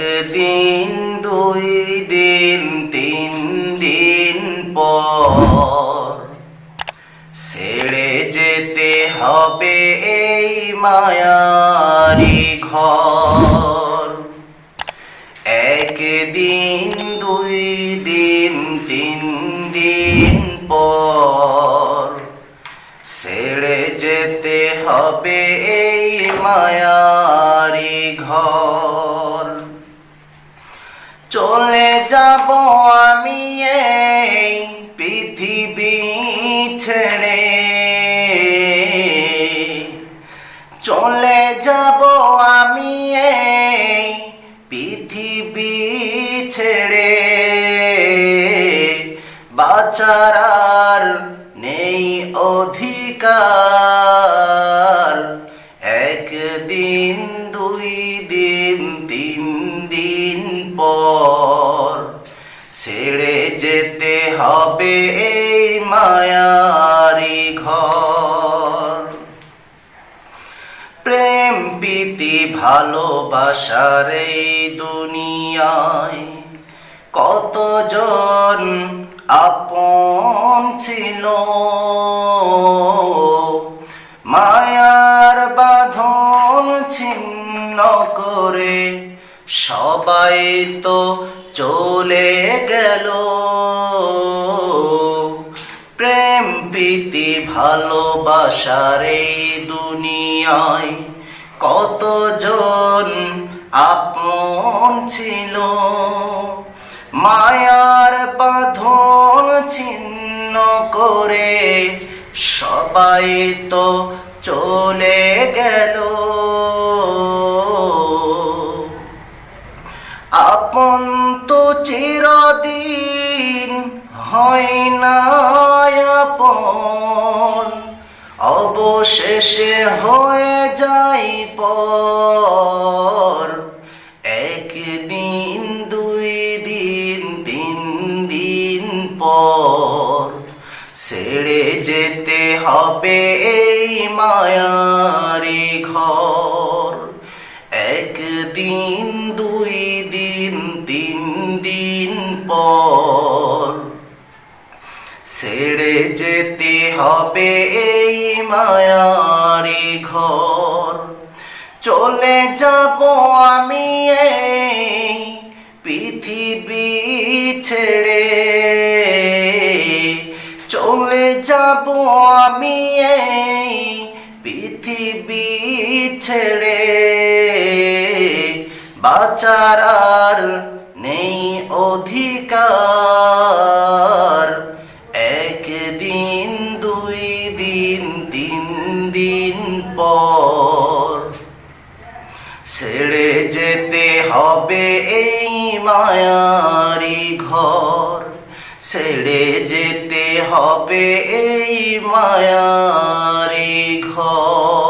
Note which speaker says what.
Speaker 1: একদিন দুই দিন, তিন দিন পর ছেড়ে যেতে হবে এই মায়ারি ঘর। একদিন, দুই দিন, তিন দিন পর ছেড়ে যেতে হবে এই মায়ারি ঘর। চলে যাব আমি এই পৃথিবী ছেড়ে। চলে যাব আমি এই পৃথিবী ছেড়ে। বাঁচার আর নেই অধিকার। একদিন, দুই দিন, তিন পর ছেড়ে যেতে হবে এই মায়ারি ঘর। প্রেম, প্রীতি ভালোবাসার এই দুনিয়ায় কতজন আপন ছিল? মায়ার বাঁধন ছিন্ন করে সবাই তো চলে গেল। প্রেম, প্রীতি ভালোবাসার এই দুনিয়ায় কতজন আপন ছিল। মায়ার বাঁধন ছিন্ন করে সবাই তো চলে গেল। চিরদিন হয় না অবশেষে হয়ে যাই পর। একদিন, দুই দিন, তিন দিন পর। ছেড়ে যেতে হবে এই মায়ারি ঘর। একদিন, দুই ছেড়ে যেতে হবে এই মায়ারি ঘর। চলে যাব আমি এই পৃথিবী ছেড়ে। চলে যাব আমি এই পৃথিবী ছেড়ে। বাঁচার নেই অধিকার। যেতে হবে এই মায়ারি ঘর। ছেড়ে যেতে হবে এই মায়ারি ঘর।